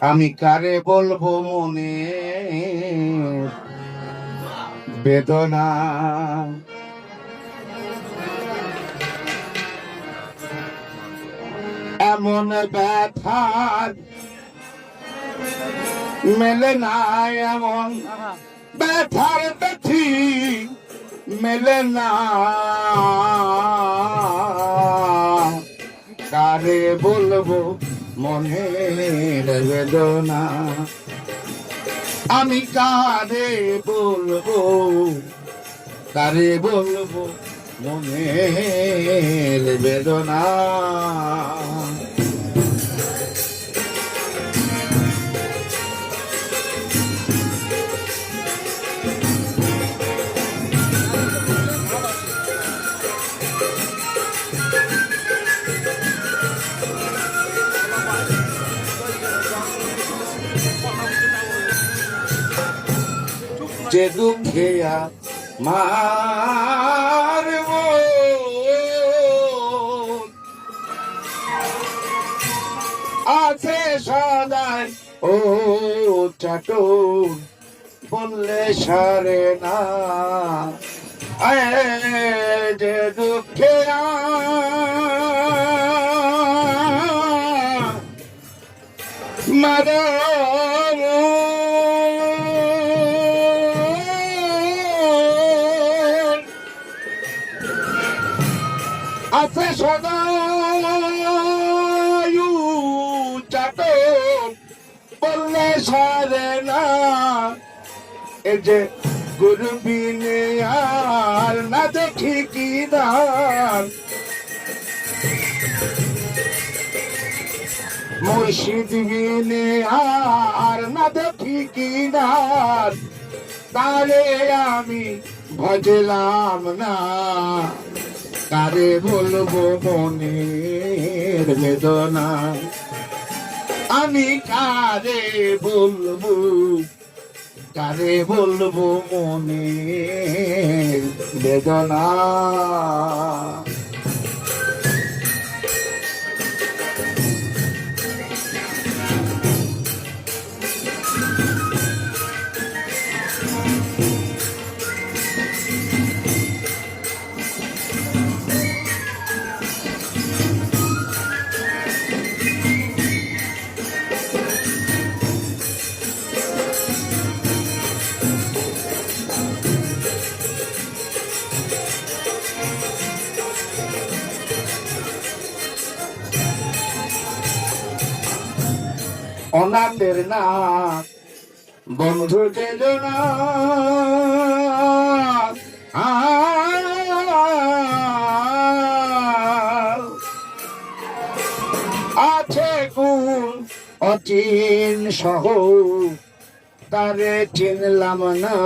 আমি কারে বলব মনে? বেদনা। এমন ব্যথার মেলে না এমন ব্যথার ব্যথি মেলে না। কারে বলব মনের বেদনা। আমি কারে বলব? কারে বলব? মনের বেদনা। যে দুঃখে মার আছে সদাই ও চাটো বললে সারে না। যে দুঃখে মারা আছে সদাই চাটো বললে সারে না। এ যে গুরবিনে আর না দেখি কি দান। মুর্শিদ বিনে আর না দেখি কি দান। তারে আমি ভজলাম না। কারে বলব মনের বেদনা? আমি কারে বলব? কারে বলব মনের বেদনা? অনাথের না বন্ধু চেজনা আছে কোন অচিন সহ তারে চিনলাম না।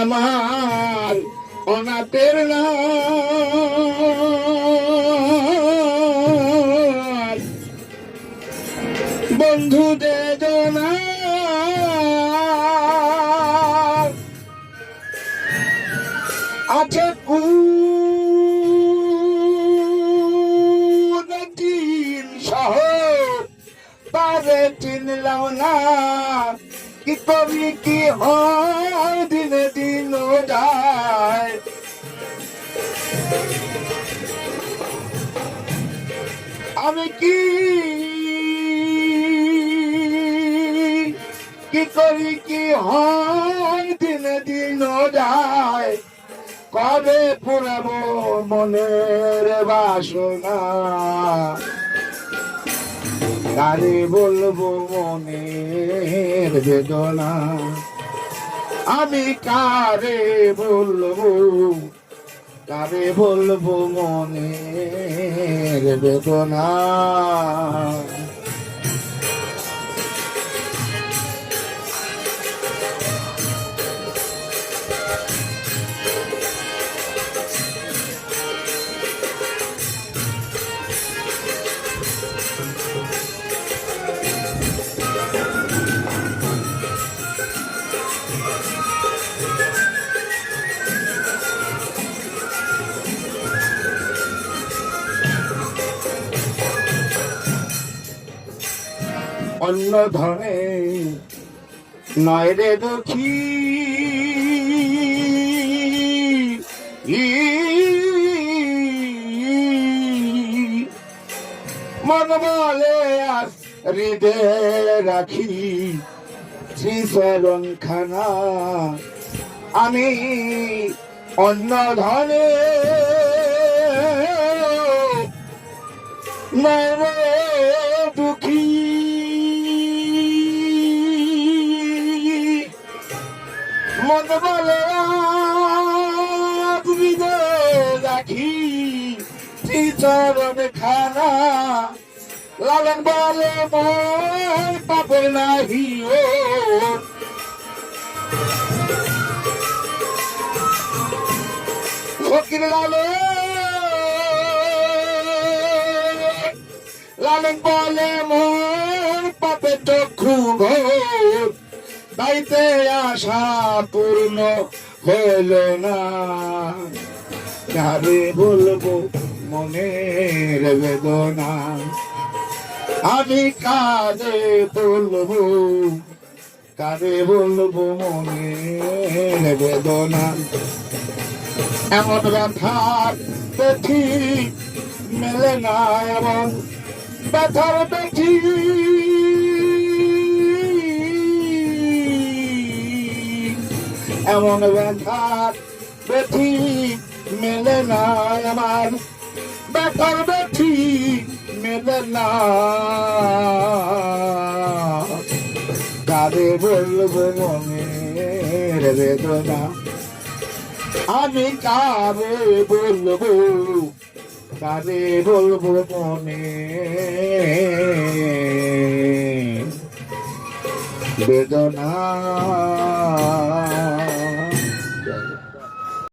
আমার অনাথের না বন্ধু দেজনা আছে কুদিন সহ তারে চিনলাম না। কি কবি কি হয়, দিনে দিন যায়। আমি কি কি করি কি হয়? দিনে দিন যায়। কবে পুরাব মনের বাসনা? কারে বলব মনের বেদনা? আমি কারে বলব? কারে বলব মনের বেদনা? অন্য ধনে নয় রে দুঃখী। মন বলে আস হৃদে রাখি শ্রীচরণ খানা আমি অন্য ধনে নয় মন বলে তুমি রাখি শ্রীচরণ খানা? লালন বলে পাপের নাহি ও। ফকির লালে, লালন বলে মোর পাপে চক্ষু ঘোর তাইতে আশা পূর্ণ হইল না। কারে বলব মনের বেদনা? আমি কাজে বলব কারে বলব মনের বেদনা? এমন ব্যথার পেঠি মেলে না এমন ব্যথার পেঠি এমন ব্যথার পেঠি মেলে না আমার। ব্যথার পেঠি মেলে না কারে বলব মনের বেদনা? আমি কারে বলব? কারে বলব মনে বেদনা?